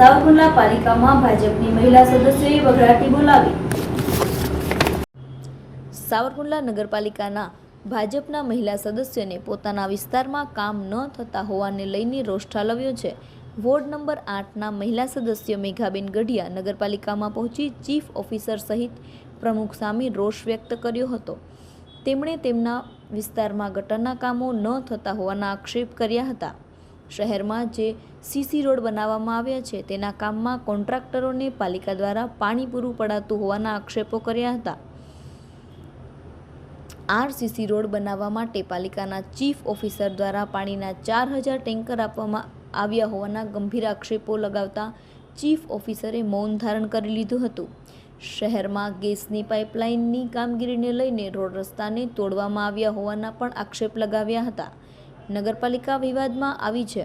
સાવરકુંડલા પાલિકામાં ભાજપની મહિલા સદસ્યોએ વઘરાટી બોલાવી. સાવરકુંડલા નગરપાલિકાના ભાજપના મહિલા સદસ્યોને પોતાના વિસ્તારમાં કામ ન થતા હોવાને લઈને રોષ ઠાલવ્યો છે. વોર્ડ નંબર આઠના મહિલા સદસ્ય મેઘાબેન ગઢિયા નગરપાલિકામાં પહોંચી ચીફ ઓફિસર સહિત પ્રમુખ સામે રોષ વ્યક્ત કર્યો હતો. તેમણે તેમના વિસ્તારમાં ગટરના કામો ન થતા હોવાના આક્ષેપ કર્યા હતા. શહેરમાં જે સીસી રોડ બનાવવામાં આવ્યા છે, તેના કામમાં કોન્ટ્રાક્ટરોને પાલિકા દ્વારા પાણી પૂરું પડાતું હોવાના આક્ષેપો કર્યા હતા. આરસીસી રોડ બનાવવા માટે પાલિકાના ચીફ ઓફિસર દ્વારા પાણીના ચાર હજાર ટેન્કર આપવામાં આવ્યા હોવાના ગંભીર આક્ષેપો લગાવતા ચીફ ઓફિસરે મૌન ધારણ કરી લીધું હતું. શહેરમાં ગેસની પાઇપલાઇનની કામગીરીને લઈને રોડ રસ્તાને તોડવામાં આવ્યા હોવાના પણ આક્ષેપ લગાવ્યા હતા. નગરપાલિકા વિવાદમાં આવી છે,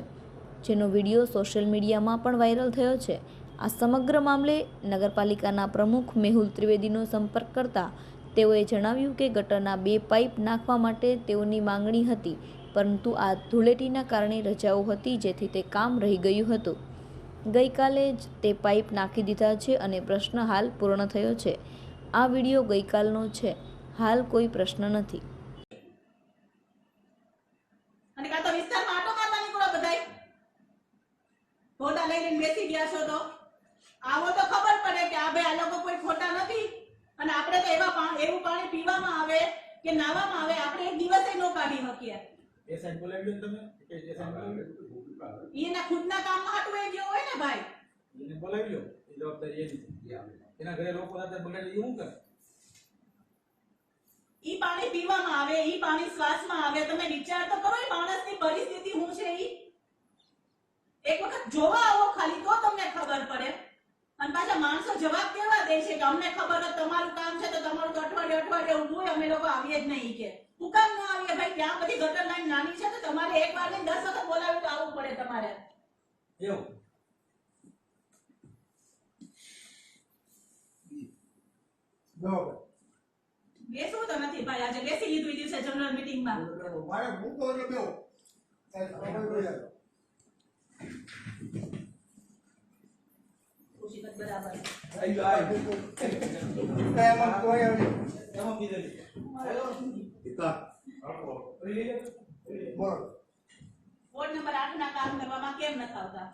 જેનો વીડિયો સોશિયલ મીડિયામાં પણ વાયરલ થયો છે. આ સમગ્ર મામલે નગરપાલિકાના પ્રમુખ મેહુલ ત્રિવેદીનો સંપર્ક કરતા તેઓએ જણાવ્યું કે ગટરના બે પાઇપ નાખવા માટે તેઓની માંગણી હતી, પરંતુ આ ધૂળેટીના કારણે રજાઓ હતી જેથી તે કામ રહી ગયું હતું. ગઈકાલે જ તે પાઇપ નાખી દીધા છે અને પ્રશ્ન હાલ પૂર્ણ થયો છે. આ વીડિયો ગઈકાલનો છે. હાલ કોઈ પ્રશ્ન નથી અને કાં તો વિસ્તારમાં આટો મારવા નીકળો બધાય ફોટા લઈને બેસી ગયા છો તો? આવો તો ખબર પડે કે આ ભાઈ આ લોકો કોઈ ખોટા નથી. અને આપણે તો એવા એવું પાણી પીવામાં આવે કે નાવામાં આવે આપણે એક દિવસે નો કાઢી શકીએ. એ સાઈડ બોલાવી તમે. કે એ સાઈડ બોલાવી લો ઈ એના ખુદના કામમાં હાટું ગયો હોય ને ભાઈ? એને બોલાવી લો એ જવાબદારી એની એના ઘરે લોકો સાથે બગાડી શું કરે? ઈ પાણી પીવામાં આવે ઈ પાણી શ્વાસમાં આવે. તમે વિચાર તો કરો એ માણસની પરિસ્થિતિ શું છે ઈ? જોવા આવો ખાલી તો તમને ખબર પડે. અને પાછા માણસો જવાબ કેવા દે છે કે અમને ખબર હોય તમારું કામ છે તો તમારું તો અઠવાડિયે અઠવાડિયે ઊભું હોય અમે લોકો આવીએ જ નહીં કે. હું કામ ન આવીએ? ભાઈ ત્યાં બધી ગટર લાઈન નાની છે તો તમારે એક વાર ને દસ વખત બોલાવી તો આવવું પડે તમારે. એવું? બેસવું તો નથી ભાઈ આજે બેસી લીધું દિવસે જનરલ મીટિંગમાં મારે ભૂખો એટલે બેહો. સાહેબ, તમે બોલ્યા કરો. ખુશી બસ બરાબર આવી ગયો આવી એમાં કોઈ આવી. એમાં કીધેલી પિતા, લઈ વોર્ડ નંબર 8 ના કામ કરવામાં કેમ નથી આવતા?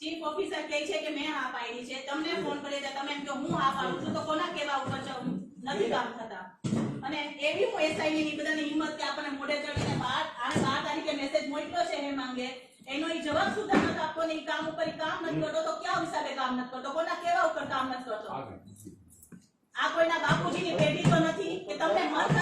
ચીફ ઓફિસર કહે છે કે મેં હા પાડી છે. તમને ફોન કર્યો છે તમે એમ કહો હું હા પાડું છું. તો કોના કેવા ઉપર છો નથી કામ થતા. અને એવી બધાની હિંમત કે આપણને મોઢે ચડીને બાર આને બાર તારીખે મેસેજ મોકલ્યો છે એ માંગે. એનો જવાબ સુધા નથી આપતો ને કામ ઉપર કામ નથી કરતો તો ક્યાં હિસાબે કામ નથી કરતો? કોના કેવા ઉપર કામ નથી કરતો આ કોઈના બાપુજીની પેઢી તો નથી કે તમને મન